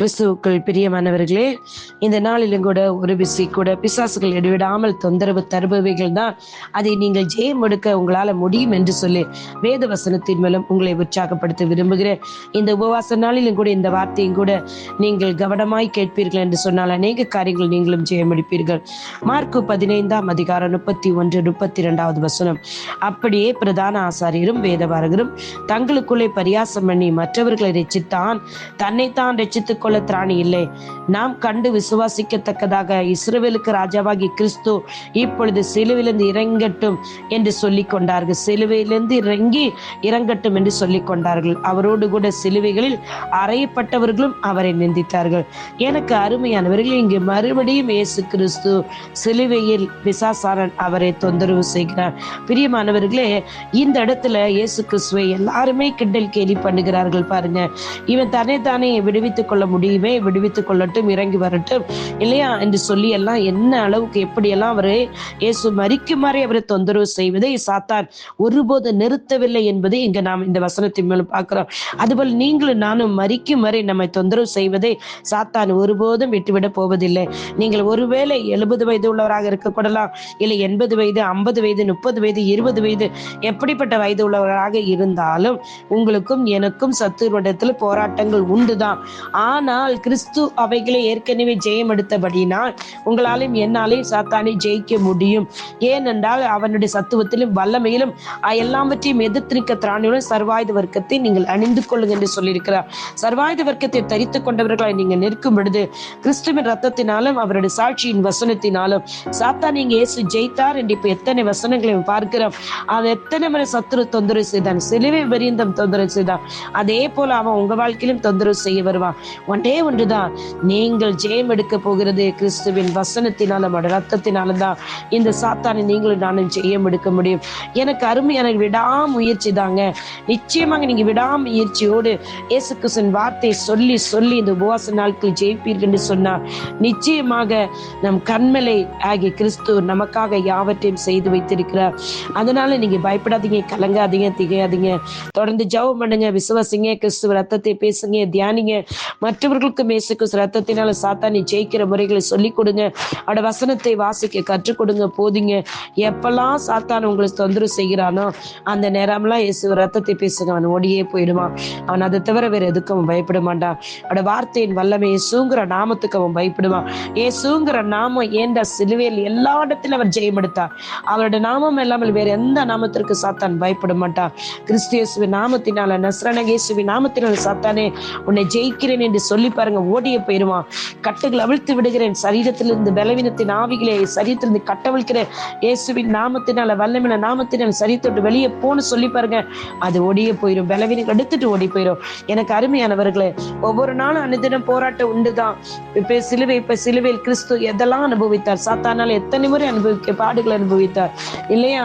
கிறிஸ்துவுக்குள் பிரியமானவர்களே இந்த நாளிலும் கூட ஒரு விசி கூட பிசாசுகள் இடைவிடாமல் தொந்தரவு தருபவைகள் தான். அதை நீங்கள் ஜெயம் எடுக்க உங்களால் முடியும் என்று சொல்லி வேத வசனத்தின் மூலம் உங்களை உற்சாகப்படுத்த விரும்புகிறேன். இந்த உபவாச நாளிலும் கூட இந்த வார்த்தையும் கூட நீங்கள் கவனமாய் கேட்பீர்கள் என்று சொன்னால் அநேக காரியங்கள் நீங்களும் ஜெயம் எடுப்பீர்கள் மார்க்கு பதினைந்தாம் அதிகாரம் முப்பத்தி ஒன்று முப்பத்தி இரண்டாவது வசனம். அப்படியே பிரதான ஆசாரியரும் வேதவாரகரும் தங்களுக்குள்ளே பரியாசம் பண்ணி மற்றவர்களை ரச்சித்தான் தன்னைத்தான் ரசித்துக் கொள்ள திராணி இல்லை. நாம் கண்டு விசுவாசிக்கத்தக்கதாக இஸ்ரேவேலுக்கு ராஜாவாகி கிறிஸ்து இப்பொழுது சிலுவிலிருந்து இறங்கட்டும் என்று சொல்லிக் கொண்டார்கள். சிலுவையிலிருந்து இறங்கி இறங்கட்டும் என்று சொல்லிக் கொண்டார்கள். அவரோடு கூட சிலுவைகளில் அறையப்பட்டவர்களும் அவரை நிந்தித்தார்கள். எனக்கு அருமையானவர்கள் இங்கு மறுபடியும் இயேசு கிறிஸ்து சிலுவையில் பிசாசாரன் அவரை தொந்தரவு செய்கிறார். பிரியமானவர்களே இந்த இடத்துல இயேசு கிறிஸ்துவை எல்லாருமே கிண்டல் கேலி பண்ணுகிறார்கள் பாருங்க. இவன் தன்னை தானே விடுவித்துக் கொள்ள முடியும். விடுவித்துக் கொள்ளட்டும் இறங்கி வரட்டும். இல்லையா? என்று சொல்லி எல்லாம் என்ன அளவுக்கு எப்படியெல்லாம் அவரை இயேசு மறிக்கும் வரை அவரை தொந்தரவு செய்வதை சாத்தான் ஒருபோது நிறுத்தவில்லை என்பதை இங்க நாம் இந்த வசனத்தின் மூலம் பார்க்கிறோம். அதுபோல் நீங்களும் நானும் மறிக்கும் வரை நம்மை தொந்தரவு செய்வதை சாத்தான் ஒருபோதும் விட்டுவிட போவதில்லை. நீங்கள் ஒருவேளை எழுபது வயது உள்ளவராக இருக்கக்கூடலாம் இல்லை எண்பது வயது ஐம்பது வயது முப்பது வயது இருபது வயது எப்படிப்பட்ட வயது உள்ளவராக இருந்தாலும் உங்களுக்கும் எனக்கும் சத்துருவடத்தில் போராட்டங்கள் உண்டுதான். ஆனால் ஆனால் கிறிஸ்து அவைகளை ஏற்கனவே ஜெயம் எடுத்தபடினால் உங்களாலும் என்னாலையும் சாத்தானை ஜெயிக்க முடியும். ஏனென்றால் அவனுடைய சத்துவத்திலும் வல்லமையிலும் எல்லாவற்றையும் எதிர்த்து நிற்க திராணியுடன் சர்வாயுத வர்க்கத்தை நீங்கள் அணிந்து கொள்ளுங்க என்று சொல்லியிருக்கிறார். சர்வாயுத வர்க்கத்தை தரித்து கொண்டவர்களை நீங்கள் நிற்கும் பொழுது கிறிஸ்துவின் ரத்தத்தினாலும் அவருடைய சாட்சியின் வசனத்தினாலும் சாத்தான் நீங்க இயேசு ஜெயித்தார் என்று இப்ப எத்தனை வசனங்களை பார்க்கிறோம். அது எத்தனை முறை சத்துரு தொந்தரவு செய்தான் சிலுவை பரியந்தம் தொந்தரவு செய்தான். அதே போல அவன் உங்க வாழ்க்கையிலும் தொந்தரவு செய்ய வருவான். ஒன்றே ஒன்றுதான். நீங்கள் ஜெயம் எடுக்க போகிறது கிறிஸ்துவின் வசனத்தினாலும் ரத்தத்தினாலும் தான் இந்த சாத்தானை நீங்களும் நானும் ஜெயம் எடுக்க முடியும். எனக்கு அருமையான விடாமுயற்சி தாங்க. நிச்சயமாக நீங்க விடாமுயற்சியோடு இயேசு கிருஷ்ணன் வார்த்தையை சொல்லி சொல்லி இந்த உபவாச நாட்கள் ஜெயிப்பீர்கள் என்று சொன்னார் நிச்சயமாக நம் கண்மலை ஆகிய கிறிஸ்து நமக்காக யாவற்றையும் செய்து வைத்திருக்கிறார். அதனால நீங்க பயப்படாதீங்க கலங்காதீங்க திகையாதீங்க. தொடர்ந்து ஜவம் பண்ணுங்க விசுவாசிங்க கிறிஸ்துவ ரத்தத்தை பேசுங்க தியானிங்க. மற்றவர்களுக்கும் மேசு கிறிஸ்து ரத்தத்தினால சாத்தானி ஜெயிக்கிற முறைகளை சொல்லிக் கொடுங்க. அவட வசனத்தை வாசிக்க கற்றுக் கொடுங்க போதிங்க. எப்பெல்லாம் சாத்தான் உங்களுக்கு தொந்தரவு செய்கிறானோ அந்த நேரம்லாம் இயேசு ரத்தத்தை பேசுங்க அவன் ஓடியே போயிடுவான் அவன் அதை தவிர வேற எதுக்கும் அவன் பயப்பட மாட்டான். அவட வார்த்தையின் வல்லமை இயேசுங்கிற நாமத்துக்கு அவன் பயப்படுவான். இயேசுங்கிற நாமம் ஏண்டா சிலுவையில் எல்லா இடத்திலும் அவர் ஜெயம் எடுத்தார்? அவருடைய நாமம் இல்லாமல் வேற எந்த நாமத்திற்கு சாத்தான் பயப்பட மாட்டான்? கிறிஸ்தியேசுவி நாமத்தினால நஸ்ரணகேசுவி நாமத்தினால சாத்தானே உன்னை ஜெயிக்கிறேன் என்று சொல்லி பாருங்க ஓடிய போயிருவான். கட்டுகள் அவிழ்த்து விடுகிறேன். சரீரத்திலிருந்து பலவீனத்தின் ஆவிகளே சரீரத்திலிருந்து கட்டவிழ்க்கிறேன். இயேசுவின் நாமத்தினால வல்லமின நாமத்தினால் சரீரத்தோட்டு வெளியே போன்னு சொல்லி பாருங்க. அது ஓடியே போயிடும் பலவீனம் எடுத்துட்டு ஓடி போயிடும் எனக்கு அருமையானவர்களே ஒவ்வொரு நாளும் அனுதினம் போராட்டம் உண்டுதான். இப்ப சிலுவை இப்ப சிலுவையில் கிறிஸ்து எதெல்லாம் அனுபவித்தார்? சாத்தானால் எத்தனை முறை அனுபவிக்க பாடுகளை அனுபவித்தார்? இல்லையா?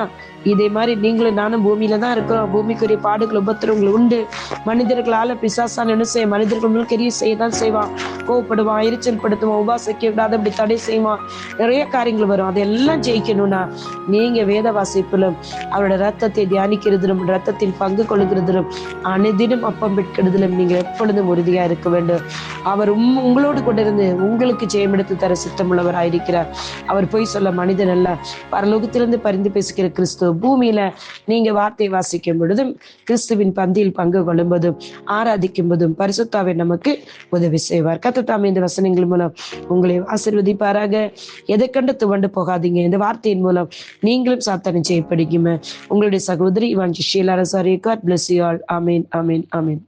இதே மாதிரி நீங்களும் நானும் பூமியில தான் இருக்கிறோம். பூமிக்குரிய பாடுகள் உபத்திரங்கள் உண்டு. மனிதர்களால பிசாசான் என்ன செய்ய மனிதர்கள் முன் கெரிய செய்ய தான் செய்வான். கோவப்படுவான் எரிச்சல் படுத்துவான் உபாசிக்க விடாத அப்படி தடை செய்வான். நிறைய காரியங்கள் வரும். அதெல்லாம் ஜெயிக்கணும்னா நீங்க வேத வாசிப்பிலும் அவரோட ரத்தத்தை தியானிக்கிறதிலும் ரத்தத்தில் பங்கு கொள்கிறதிலும் அனைதினம் அப்பம் பெற்கிறதிலும் நீங்க எப்பொழுதும் உறுதியா இருக்க வேண்டும். அவர் உம் உங்களோடு கொண்டிருந்து உங்களுக்கு ஜெயம் எடுத்து தர சித்தமுள்ளவராயிருக்கிறார். அவர் பொய் சொல்ல மனிதன் அல்ல. பரலோகத்திலிருந்து பரிந்து பேசுகிற கிறிஸ்து பூமியில நீங்க வார்த்தை வாசிக்கும் பொழுதும் கிறிஸ்துவின் பந்தியில் பங்கு கொள்ளும்போதும் ஆராதிக்கும் போதும் பரிசுத்தாவை நமக்கு உதவி செய்வார். கத்தத்தாமே இந்த வசனங்கள் மூலம் உங்களை ஆசிர்வதிப்பாராக. எதை கண்டு துவண்டு போகாதீங்க. இந்த வார்த்தையின் மூலம் நீங்களும் சாத்தனை செய்யப்படுங்க உங்களுடைய சகோதரி Vanchi Sheela God bless you all Ameen ஆமீன் ஆமீன்